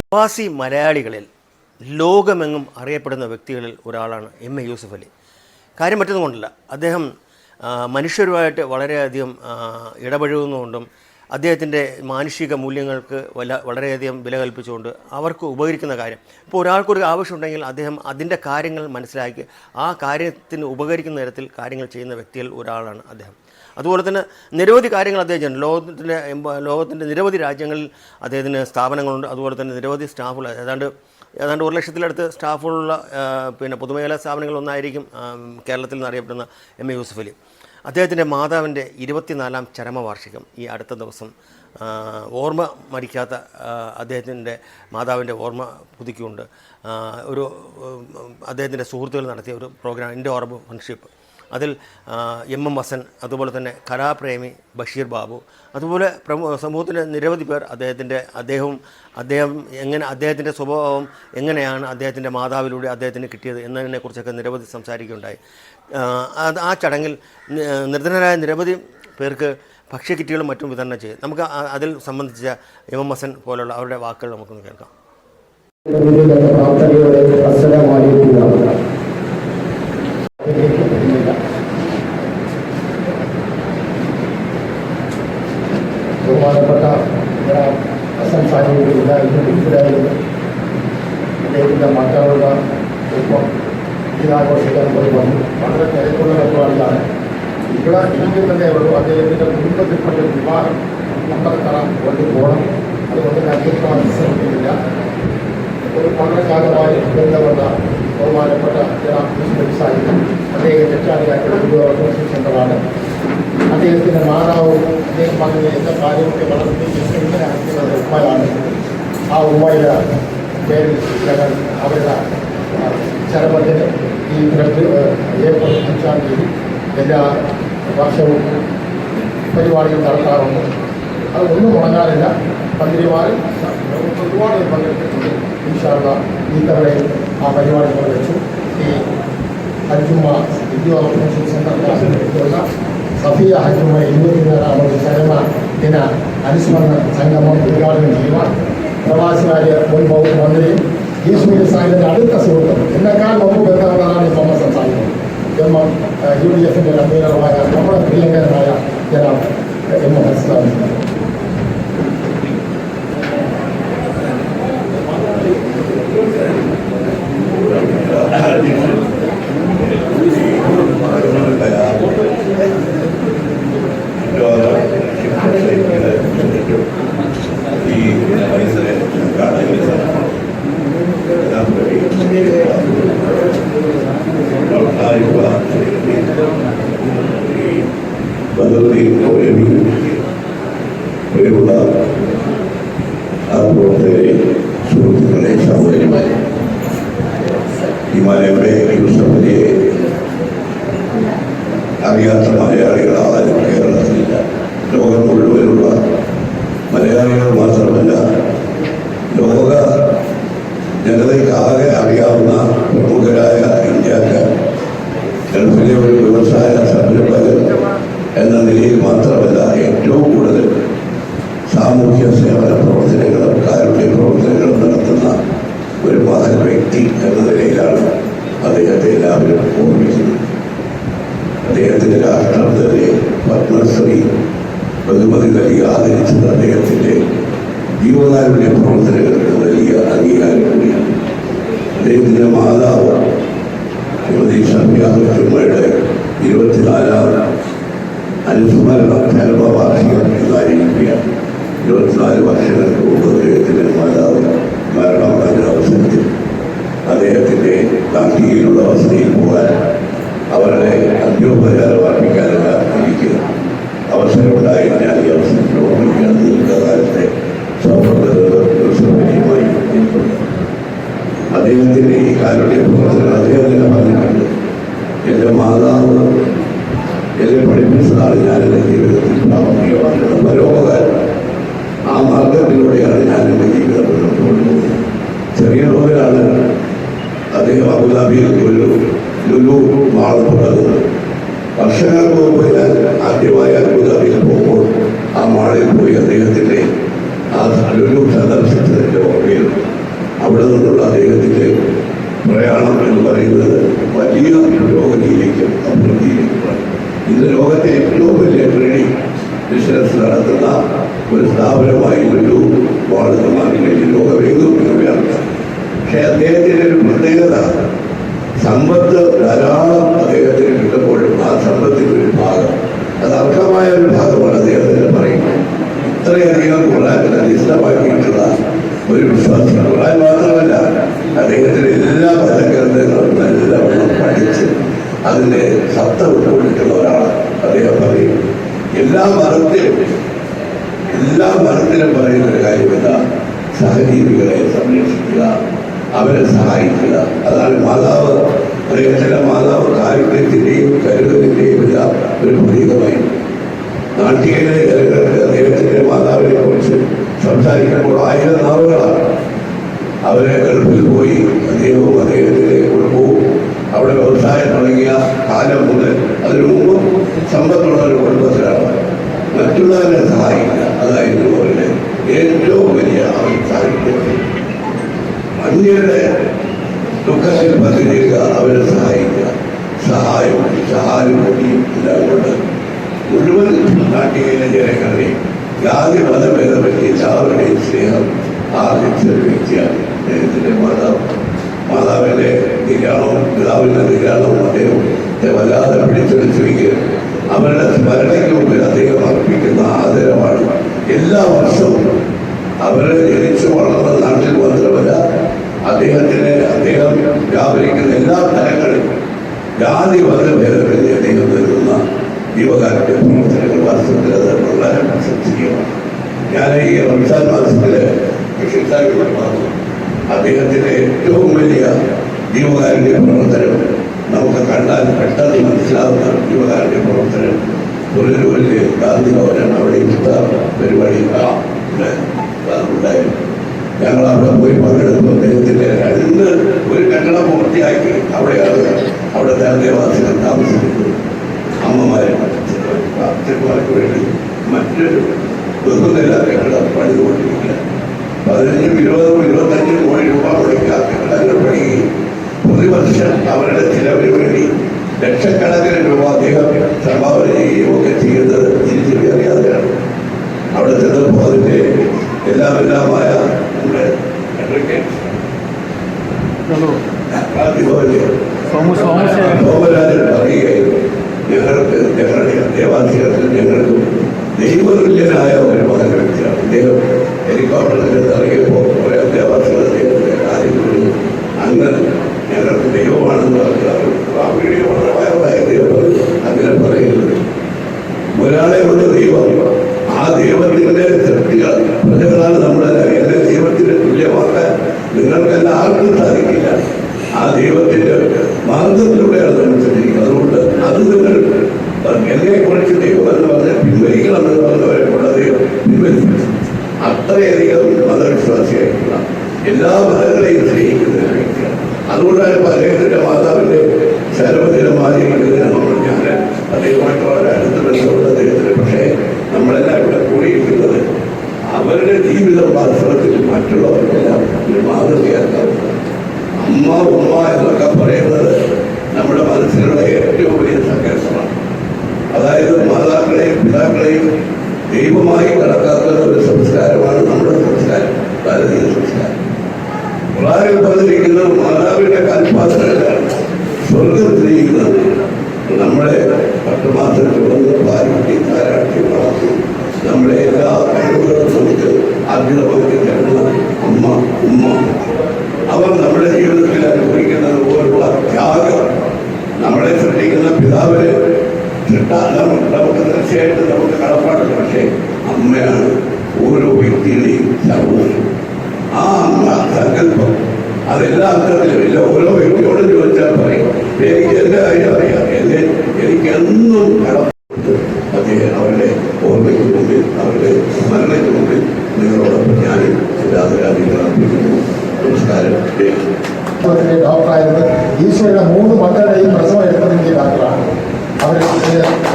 പ്രവാസി മലയാളികളിൽ ലോകമെങ്ങും അറിയപ്പെടുന്ന വ്യക്തികളിൽ ഒരാളാണ് എം എ യൂസഫ് അലി. കാര്യം പറ്റുന്നതുകൊണ്ടല്ല അദ്ദേഹം മനുഷ്യരുമായിട്ട് വളരെയധികം ഇടപഴകുന്നതുകൊണ്ടും അദ്ദേഹത്തിന്റെ മാനുഷിക മൂല്യങ്ങൾക്ക് വല വളരെയധികം വില കൽപ്പിച്ചുകൊണ്ട് അവർക്ക് ഉപകരിക്കുന്ന കാര്യം. ഇപ്പോൾ ഒരാൾക്കൊരു ആവശ്യമുണ്ടെങ്കിൽ അദ്ദേഹം അതിന്റെ കാര്യങ്ങൾ മനസ്സിലാക്കി ആ കാര്യത്തിന് ഉപകരിക്കുന്ന തരത്തിൽ കാര്യങ്ങൾ ചെയ്യുന്ന വ്യക്തികൾ ഒരാളാണ് അദ്ദേഹം. അതുപോലെ തന്നെ നിരവധി കാര്യങ്ങൾ അദ്ദേഹം ലോകത്തിന്റെ ലോകത്തിന്റെ നിരവധി രാജ്യങ്ങളിൽ അദ്ദേഹത്തിന് സ്ഥാപനങ്ങളുണ്ട്. അതുപോലെ തന്നെ നിരവധി സ്റ്റാഫുകൾ ഏതാണ്ട് ഏതാണ്ട് ഒരു ലക്ഷത്തിലടുത്ത് സ്റ്റാഫുകളുള്ള പിന്നെ പൊതുമേഖലാ സ്ഥാപനങ്ങളൊന്നായിരിക്കും കേരളത്തിൽ നിന്ന് അറിയപ്പെടുന്ന എം. എ. യൂസഫ് അലി. അദ്ദേഹത്തിന്റെ മാതാവിന്റെ ഇരുപത്തിനാലാം ചരമവാർഷികം ഈ അടുത്ത ദിവസം ഓർമ്മ മരിക്കാത്ത അദ്ദേഹത്തിന്റെ മാതാവിന്റെ ഓർമ്മ പുതുക്കിക്കൊണ്ട് ഒരു അദ്ദേഹത്തിന്റെ സുഹൃത്തുക്കൾ നടത്തിയ ഒരു പ്രോഗ്രാം എന്റെ ഓർമ്മ ഫ്രണ്ട്ഷിപ്പ്. അതിൽ എം എം വസൻ അതുപോലെ തന്നെ കലാപ്രേമി ബഷീർ ബാബു അതുപോലെ പ്രമു സമൂഹത്തിലെ നിരവധി പേർ അദ്ദേഹത്തിന്റെ അദ്ദേഹം അദ്ദേഹം എങ്ങനെ അദ്ദേഹത്തിന്റെ സ്വഭാവം എങ്ങനെയാണ് അദ്ദേഹത്തിന്റെ മാതാവിലൂടെ അദ്ദേഹത്തിന് കിട്ടിയത് എന്നതിനെക്കുറിച്ചൊക്കെ നിരവധി സംസാരിക്കുകയുണ്ടായി. അത് ആ ചടങ്ങിൽ നിർധനരായ നിരവധി പേർക്ക് ഭക്ഷ്യക്കിറ്റുകളും മറ്റും വിതരണം ചെയ്യും നമുക്ക് അതിൽ സംബന്ധിച്ച എം എം വസൻ പോലുള്ള അവരുടെ വാക്കുകൾ നമുക്കൊന്ന് കേൾക്കാം. ദിനാഘോഷിക്കാൻ പോയി വന്നു വളരെ തിരക്കുള്ള പരിപാടിയാണ് ഇവിടെ ഇരിക്കുന്നതേ ഉള്ളൂ അദ്ദേഹത്തിന്റെ കുടുംബത്തിൽപ്പെട്ട ഒരു വിവാഹം പന്തളത്തറ കൊണ്ടുപോകണം അതുകൊണ്ട് ഞാൻ തീർക്കാൻ ശ്രമിക്കുന്നില്ല ഒരു വളരെ കാലമായി ബന്ധമുള്ള ബഹുമാനപ്പെട്ട ജനാബ് മുസ്ലിം സാഹിബ് അദ്ദേഹം രക്ഷാധികാരികളുടെ സെന്ററാണ് അദ്ദേഹത്തിന്റെ മാതാവും അദ്ദേഹം പറഞ്ഞ എല്ലാ കാര്യമൊക്കെ വളർത്തി ഇങ്ങനെ അയക്കുന്നത് ഉമ്മയാണ് ആ ഉമ്മയുടെ പേരിൽ ഞങ്ങൾ അവരുടെ ആ, ചരമത്തിന് ഈ ഫെബ്രു ഏപ്രിൽ അഞ്ചാം തീയതി എല്ലാ വർഷവും പരിപാടികൾ നടത്താറുണ്ട്. അത് ഒന്നും മുടങ്ങാറില്ല. മന്ത്രിമാരിൽ ഒരുപാട് പേർ പങ്കെടുത്തിട്ടുണ്ട്. ഇൻഷാള്ള ഈ തവണയും ആ പരിപാടി വെച്ചു. ഈ ഹജ്ജുമ്മ വിദ്യാഭ്യാസ സെന്ററിലുള്ള സഫിയ ഹജ്ജുമ്മ ഇരുപത്തിനാലാമത് ചരമ ദിന അനുസ്മരണ സംഗമം ഉദ്ഘാടനം ചെയ്യുവാൻ പ്രവാസികാര്യ മുൻ മന്ത്രിയും యేసుని సాయంత్రం அடுத்த சுருக்கம் என்ன காரணம் ரொம்ப பெருமாளான சமசம் சாயம் ஜென்ம யூடிஎஃப்ல நம்பீரமாக நம்மள பிரியங்கரமாக ஜனாப் எம் ஹஸ்தான் Thank you. പ്രിയമുള്ള പ്രവർത്തകരെ സുഹൃത്തുക്കളെ സഹോദരിമാരെ ഹിമാലയയുടെ യൂസഫലിയെ അറിയാത്ത മലയാളികൾ ആരും കേരളത്തിലില്ല. ലോകം മുഴുവനുള്ള മലയാളികൾ മാത്രമല്ല ലോക ജനതയ്ക്ക് ആകെ അറിയാവുന്ന പ്രമുഖരായ ഇന്ത്യക്കാർ ഗൾഫിലെ ഒരു വ്യവസായ സംരംഭകർ എന്ന നിലയിൽ മാത്രമല്ല എല്ലാവരും ഓർമ്മിക്കുന്നത് തന്നെ പത്മശ്രീ ബഹുമതി നൽകി ആദരിച്ചത് അദ്ദേഹത്തിന്റെ ജീവകാരുണ്യ പ്രവർത്തനങ്ങൾക്ക് നൽകിയ അംഗീകാരം കൂടിയാണ് അദ്ദേഹത്തിന്റെ മാതാവ് ശ്രീമതി ഷമ്യാഹുമ്മയുടെ ഇരുപത്തിനാലാം അനുസ്മരണ ചരമവാർഷികം ഇന്നായിരിക്കുകയാണ് ഇരുപത്തിനാല് വർഷങ്ങൾക്ക് മുമ്പ് അദ്ദേഹത്തിന്റെ മാതാവ് മരണമടഞ്ഞ അവസരത്തിൽ അദ്ദേഹത്തിന്റെ ഗാന്ധിയിലുള്ള വസതിയിൽ പോകാൻ അവരുടെ അന്ത്യോപചാരം അർപ്പിക്കാനുള്ള എനിക്ക് അവസരമുണ്ടായി ഞാൻ ഈ അവസരത്തിൽ ഓർമ്മിക്കാൻ ദീർഘകാലത്തെ സൗഹൃദമായി എനിക്കുണ്ട് അദ്ദേഹത്തിന്റെ ഈ കാരുണ്യ പ്രവർത്തനം അദ്ദേഹം തന്നെ പറഞ്ഞിട്ടുണ്ട്. എന്റെ മാതാവ് എന്നെ പഠിപ്പിച്ചതാണ് ഞാൻ എന്റെ ജീവിതത്തിൽ പ്രാവർത്തികമാക്കുന്നത് പരോപകാരം. ആ മാർഗത്തിലൂടെയാണ് ഞാൻ എന്റെ ജീവിതം മുന്നോട്ട് കൊണ്ടുപോകുന്നത്. ചെറിയ തോതിലാണ് അദ്ദേഹം അബുദാബിയിൽ ഒരു ലുലു മാൾ തുടങ്ങുന്നത്. വർഷങ്ങൾക്ക് മുമ്പ് ഞാൻ ആദ്യമായി അബുദാബിയിൽ പോകുമ്പോൾ ആ മാളിൽ പോയി അദ്ദേഹത്തിന്റെ ആ ലുലു സന്ദർശിച്ചതിന്റെ ഓർമ്മയിൽ അവിടെ നിന്നുള്ള അദ്ദേഹത്തിന്റെ പ്രയാണം എന്ന് പറയുന്നത് വലിയ പുരോഗതിയിലേക്കും അഭിവൃദ്ധിയിലേക്കുമാണ് ഇന്ന് ലോകത്തെ ഏറ്റവും വലിയ ട്രേഡിംഗ് ബിസിനസ് നടത്തുന്ന ഒരു സ്ഥാപനമായി ഒരു വാർഡ് മാറിയിലേക്ക് ലോകമെങ്ങും പക്ഷെ അദ്ദേഹത്തിന്റെ ഒരു പ്രത്യേകത സമ്പത്ത് ധാരാളം അദ്ദേഹത്തിന് കിട്ടുമ്പോഴും ആ സമ്പത്തിന്റെ ഒരു ഭാഗം അത് അർഹമായ ഒരു ഭാഗമാണ് അദ്ദേഹത്തിന് പറയുന്നത്. ഇത്രയധികം കൊള്ളാൻ അധിഷ്ഠമാക്കിയിട്ടുള്ള ഒരു വിശ്വാസം ഖുറാൻ മാത്രമല്ല അദ്ദേഹത്തിന്റെ എല്ലാ പദഗ്രന്ഥങ്ങളും നല്ലവണ്ണം പഠിച്ച് അതിന്റെ സത്ത ഉൾക്കൊണ്ടിട്ടുള്ള അദ്ദേഹം പറയും എല്ലാ മതത്തിലും എല്ലാ മതത്തിലും പറയുന്ന ഒരു കാര്യമല്ല സഹജീവികളെ സംരക്ഷിക്കുക അവരെ സഹായിക്കുക. അതാണ് മാതാവ് അദ്ദേഹത്തിന്റെ മാതാവ് കാരുണ്യത്തിന്റെയും കരുതലിന്റെയും എല്ലാം ഒരു പ്രതീകമായി. നാട്ടിലെ ജനങ്ങൾക്ക് അദ്ദേഹത്തിന്റെ മാതാവിനെ കുറിച്ച് സംസാരിക്കുമ്പോൾ ആയിരം നാളുകളാണ്. അവരെ ഗൾഫിൽ പോയി അദ്ദേഹവും അദ്ദേഹത്തിന്റെ കുടുംബവും അവിടെ വ്യവസായം തുടങ്ങിയ കാലം മുതൽ അതിനു മുമ്പ് സമ്പത്തുള്ള ഒരു കുടുംബത്തിലാണ്. മറ്റുള്ളവരെ സഹായിക്കുക അതായിരുന്നു അവരുടെ ഏറ്റവും വലിയ സാഹിത്യം അന്യരുടെ ദുഃഖത്തിൽ പങ്കുചേരുക അവരെ സഹായിക്കുക. സഹായം സഹാനുഭൂതിയും എല്ലാം കൊണ്ട് മുഴുവൻ നാട്ടിലെ ജനങ്ങളെയും ജാതി മതഭേദമന്യേ എല്ലാവരുടെയും സ്നേഹം ആർജിച്ച ഒരു വ്യക്തിയാണ് അദ്ദേഹത്തിന്റെ മാതാവ് മാതാവിന്റെ നിര്യാണവും പിതാവിന്റെ നിര്യാണവും അദ്ദേഹം വല്ലാതെ പിടിച്ചെടുത്തിരിക്കുകയും അവരുടെ സ്മരണയ്ക്ക് മുമ്പിൽ അദ്ദേഹം അർപ്പിക്കുന്ന ആദരവാണ് എല്ലാ വർഷവും അവരെ ജനിച്ചു വളർന്ന നാട്ടിൽ മാത്രമല്ല അദ്ദേഹത്തിന് അദ്ദേഹം വ്യാപരിക്കുന്ന എല്ലാ തലങ്ങളിലും ജാതി മതഭേദമന്യേ അദ്ദേഹം നൽകുന്ന ജീവകാരുടെ പ്രവർത്തനങ്ങൾ വാസ്തവത്തിൽ അത് വളരെ പ്രശംസനീയമാണ് ഞാൻ ഈ റംസാൻ മാസത്തിൽ കൃഷിക്കാരോട് പറഞ്ഞു അദ്ദേഹത്തിന്റെ ഏറ്റവും വലിയ ജീവകാരുടെ പ്രവർത്തനം നമുക്ക് കണ്ടാൽ പെട്ടെന്ന് മനസ്സിലാവുന്ന ജീവകാരുടെ പ്രവർത്തനം പുനലൂരിലെ ഗാന്ധി ഭവനാണ് അവിടെ ഇഫ്താർ പരിപാടി. ഉണ്ടായിരുന്നു. ഞങ്ങൾ അവിടെ പോയി പങ്കെടുത്തു. അദ്ദേഹത്തിന്റെ രണ്ട് ഒരു കെട്ടിടം പൂർത്തിയാക്കി അവിടെയാണ് അവിടെ ദേവദേവാസികൾ താമസിക്കുന്നത്. അമ്മമാരെ അച്ഛന്മാർക്ക് വേണ്ടി മറ്റൊരു ബഹുനില കെട്ടിടം പണിതുകൊണ്ടിരിക്കുക പതിനഞ്ചും ഇരുപതും ഇരുപത്തഞ്ചും കോടി രൂപ മുടക്കി ആ കെട്ടിടങ്ങൾ പണിയുകയും പ്രതിവർഷം അവരുടെ ചിലവിന് വേണ്ടി ലക്ഷക്കണക്കിന് രൂപ അദ്ദേഹം സംഭാവന ചെയ്യുകയും ഒക്കെ ചെയ്യുന്നത് തിരിച്ചറിയാതെയാണ് അവിടെ ചെന്നപ്പോൾ അതിന്റെ എല്ലാം എല്ലാമായ നമ്മുടെ അഡ്വക്കേറ്റ് സോമരാജൻ പറയുകയായിരുന്നു. ഞങ്ങൾക്ക് ഞങ്ങളുടെ ദേവാധികാരത്തിൽ ഞങ്ങൾക്ക് ദൈവതുല്യനായ ഒരു മകൻ വ്യക്തിയാണ് അദ്ദേഹം ഹെലികോപ്റ്ററിൽ ഇറങ്ങിയപ്പോൾ ദേവാസികൾ അദ്ദേഹത്തിന്റെ കാര്യങ്ങളിൽ അങ്ങനെ ഞങ്ങൾക്ക് ദൈവമാണെന്ന് പറഞ്ഞ ആ വീഡിയോ വളരെ വൈറലായ ദൈവം അങ്ങനെ പറയുന്നത് ഒരാളെ കൊണ്ട് ദൈവം ആ ദൈവത്തിന്റെ സൃഷ്ടികൾ പ്രജകളാണ് നമ്മളെല്ലാം എന്റെ ദൈവത്തിന് തുല്യമാക്കാൻ നിങ്ങൾക്കെല്ലാം ആർക്കും സാധിക്കില്ല ആ ദൈവത്തിന്റെ മാർഗത്തിലൂടെയാണ് നമ്മൾ സഞ്ചരിക്കുന്നത് അതുകൊണ്ട് അത് നിങ്ങൾ എന്നെ കുറിച്ച് ദൈവം എന്ന് പറഞ്ഞാൽ പിൻവലിക്കണം എന്ന് പറഞ്ഞവരെ കൊണ്ട് ദൈവം പിൻവലിച്ചു അത്രയധികം മതവിശ്വാസിയായിട്ടുള്ള എല്ലാ മതങ്ങളെയും സ്നേഹിക്കുന്ന ഒരു വ്യക്തിയാണ്. അതുകൊണ്ടാണ് അദ്ദേഹത്തിന്റെ മാതാവിന്റെ ശരവദിനം ആചരിക്കുന്നതിന് നമ്മൾ ഞാൻ അദ്ദേഹമായിട്ട് വളരെ അടുത്ത ബന്ധമുള്ള അദ്ദേഹത്തിന്. പക്ഷേ നമ്മളെല്ലാം ഇവിടെ കൂടിയിരിക്കുന്നത് അവരുടെ ജീവിതം വാസ്തവത്തിൽ മറ്റുള്ളവർക്കെല്ലാം ഒരു മാതൃകയാക്കാവുന്നത് അമ്മ ഉമ്മ എന്നൊക്കെ പറയുന്നത് നമ്മുടെ മനസ്സിലുള്ള ഏറ്റവും വലിയ സങ്കല്പമാണ്. അതായത് മാതാക്കളെയും പിതാക്കളെയും ദൈവമായി കണക്കാക്കുന്ന ഒരു സംസ്കാരമാണ് നമ്മുടെ സംസ്കാരം. ഭാരതീയ സംസ്കാരം. വളരെ പറഞ്ഞിരിക്കുന്നത് മാതാവിന്റെ കൽപ്പാത്രങ്ങളാണ് സ്വർഗത്തിലിരിക്കുന്നത് നമ്മളെ പത്ത് മാസം ചുവന്ന് പാലുട്ടി താരാട്ടി വളർത്തി നമ്മളെ എല്ലാ കഴിവുകളും നമുക്ക് ആഗ്രഹമാക്കി തരുന്ന അമ്മ ഉമ്മ. അവർ നമ്മുടെ ജീവിതത്തിൽ അനുഭവിക്കുന്നത് പോലുള്ള ത്യാഗം. നമ്മളെ സൃഷ്ടിക്കുന്ന പിതാവിനെ കിട്ടാൻ നമുക്ക് നമുക്ക് തീർച്ചയായിട്ടും നമുക്ക് കടപ്പാടുണ്ട് പക്ഷേ അമ്മയാണ് ഓരോ വ്യക്തിയുടെയും സർവവും ആ അമ്മ സങ്കല്പം അതെല്ലാ അർത്ഥത്തിലും ഇല്ല. ഓരോ വ്യക്തിയോടും ചോദിച്ചാൽ പറയും എനിക്ക് എന്റെ കാര്യം അറിയാം. എന്നെ എനിക്കെന്നും കടപ്പെട്ട് അദ്ദേഹം അവരുടെ ഓർമ്മയ്ക്ക് മുമ്പിൽ അവരുടെ സ്മരണയ്ക്ക് മുമ്പിൽ നിങ്ങളോടൊപ്പം ഞാൻ രാധരാധികൾ അർപ്പിക്കുന്നു നമസ്കാരം ഡോക്ടറായിരുന്നു ഈശ്വരയുടെ മൂന്ന് മക്കളുടെയും പ്രസവം എടുത്തതിന്റെ ഡോക്ടറാണ് അവർ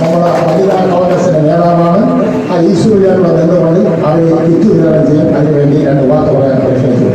നമ്മുടെ വനിതാ കോൺഗ്രസിന്റെ നേതാവാണ് ആ ഈശ്വരയോടുള്ള ബന്ധമാണ് അത് കിറ്റ് വിതരണം ചെയ്യാൻ അതിനുവേണ്ടി രണ്ട് വാക്ക് പറയാൻ പരിശ്രമിച്ചു